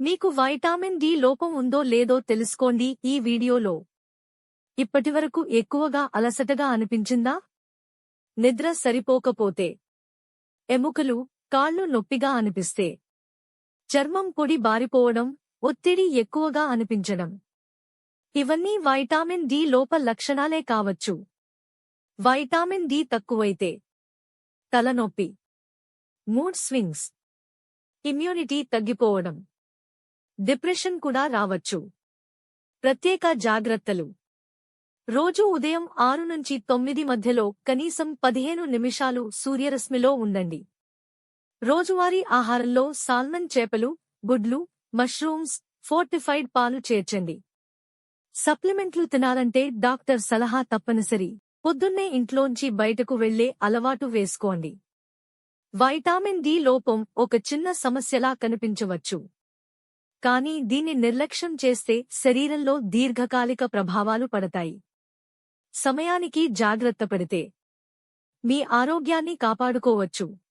మీకు vitamin D లోపం ఉందో లేదో తెలుసుకోండి ఈ వీడియోలో. ఇప్పటివరకు ఎక్కువగా అలసటగా అనిపించిందా? నిద్ర సరిపోకపోతే. ఎముకలు కాళ్ళు నొప్పిగా అనిపిస్తే. చర్మం పొడి బారిపోవడం ఒత్తిడి ఎక్కువగా అనిపించడం. ఇవన్నీ వైటామిన్ డి లోప లక్షణాలే కావచ్చు. వైటామిన్ డి తక్కువైతే. తలనొప్పి. మూడ్ స్వింగ్స్ ఇమ్యూనిటీ తగ్గిపోవడం. డిప్రెషన్ కూడా రావచ్చు. ప్రత్యేక జాగ్రత్తలు. రోజూ ఉదయం ఆరు నుంచి తొమ్మిది మధ్యలో కనీసం పదిహేను నిమిషాలు సూర్యరశ్మిలో ఉండండి. రోజువారీ ఆహారంలో సాల్మన్ చేపలు గుడ్లు మష్రూమ్స్ ఫోర్టిఫైడ్ పాలు చేర్చండి. సప్లిమెంట్లు తినాలంటే డాక్టర్ సలహా తప్పనిసరి. పొద్దున్నే ఇంట్లోంచి బయటకు వెళ్ళే అలవాటు వేసుకోండి. వైటామిన్ డి లోపం ఒక చిన్న సమస్యలా కనిపించవచ్చు. కానీ దీన్ని నిర్లక్ష్యం చేస్తే శరీరంలో దీర్ఘకాలిక ప్రభావాలు పడతాయి. సమయానికి జాగ్రత్త పడితే మీ ఆరోగ్యాన్ని కాపాడుకోవచ్చు.